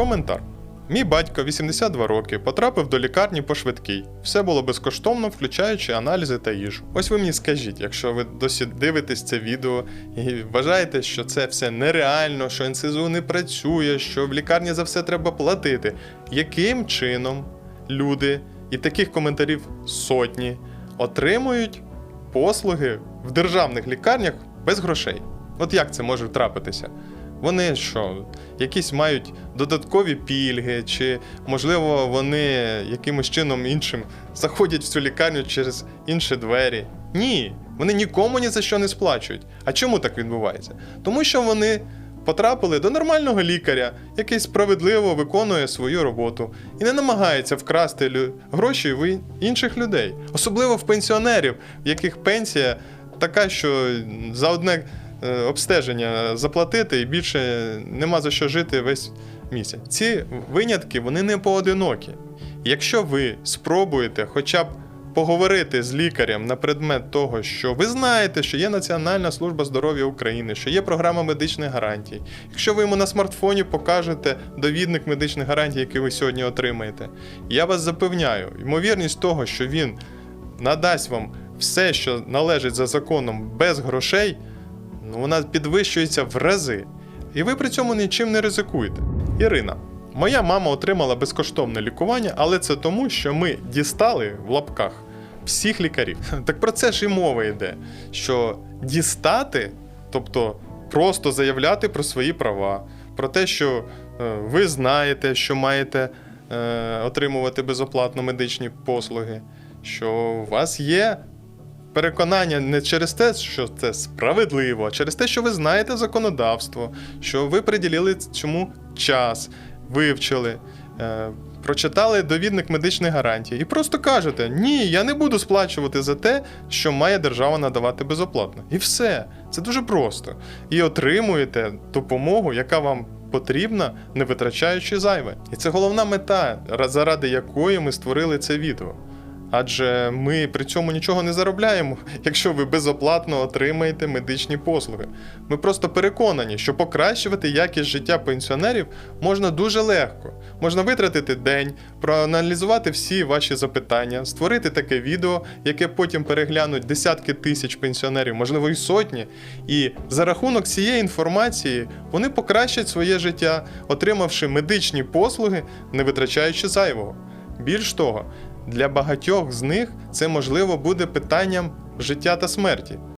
Коментар. Мій батько 82 роки потрапив до лікарні по швидкій. Все було безкоштовно, включаючи аналізи та їжу. Ось ви мені скажіть, якщо ви досі дивитесь це відео і вважаєте, що це все нереально, що НСЗУ не працює, що в лікарні за все треба платити. Яким чином люди, і таких коментарів сотні, отримують послуги в державних лікарнях без грошей? От як це може трапитися? Вони що, якісь мають додаткові пільги, чи можливо вони якимось чином іншим заходять в цю лікарню через інші двері? Ні, вони нікому ні за що не сплачують. А чому так відбувається? Тому що вони потрапили до нормального лікаря, який справедливо виконує свою роботу і не намагається вкрасти лю- гроші в інших людей, особливо в пенсіонерів, в яких пенсія така, що за одне обстеження заплатити і більше нема за що жити весь місяць. Ці винятки вони не поодинокі. Якщо ви спробуєте хоча б поговорити з лікарем на предмет того, що ви знаєте, що є Національна служба здоров'я України, що є програма медичних гарантій. Якщо ви йому на смартфоні покажете довідник медичних гарантій, який ви сьогодні отримаєте, я вас запевняю, ймовірність того, що він надасть вам все, що належить за законом без грошей, вона підвищується в рази. І ви при цьому нічим не ризикуєте. Ірина, моя мама отримала безкоштовне лікування, але це тому, що ми дістали в лапках всіх лікарів. Так про це ж і мова йде. Що дістати, тобто просто заявляти про свої права, про те, що е, ви знаєте, що маєте е, отримувати безоплатно медичні послуги, що у вас є переконання не через те, що це справедливо, а через те, що ви знаєте законодавство, що ви приділили цьому час, вивчили. е, Прочитали довідник медичних гарантій і просто кажете: ні, я не буду сплачувати за те, що має держава надавати безоплатно. І все. Це дуже просто. І отримуєте допомогу, яка вам потрібна, не витрачаючи зайве. І це головна мета, заради якої ми створили це відео. Адже ми при цьому нічого не заробляємо, якщо ви безоплатно отримаєте медичні послуги. Ми просто переконані, що покращувати якість життя пенсіонерів можна дуже легко. Можна витратити день, проаналізувати всі ваші запитання, створити таке відео, яке потім переглянуть десятки тисяч пенсіонерів, можливо, і сотні. І за рахунок цієї інформації вони покращать своє життя, отримавши медичні послуги, не витрачаючи зайвого. Більш того, для багатьох з них це можливо буде питанням життя та смерті.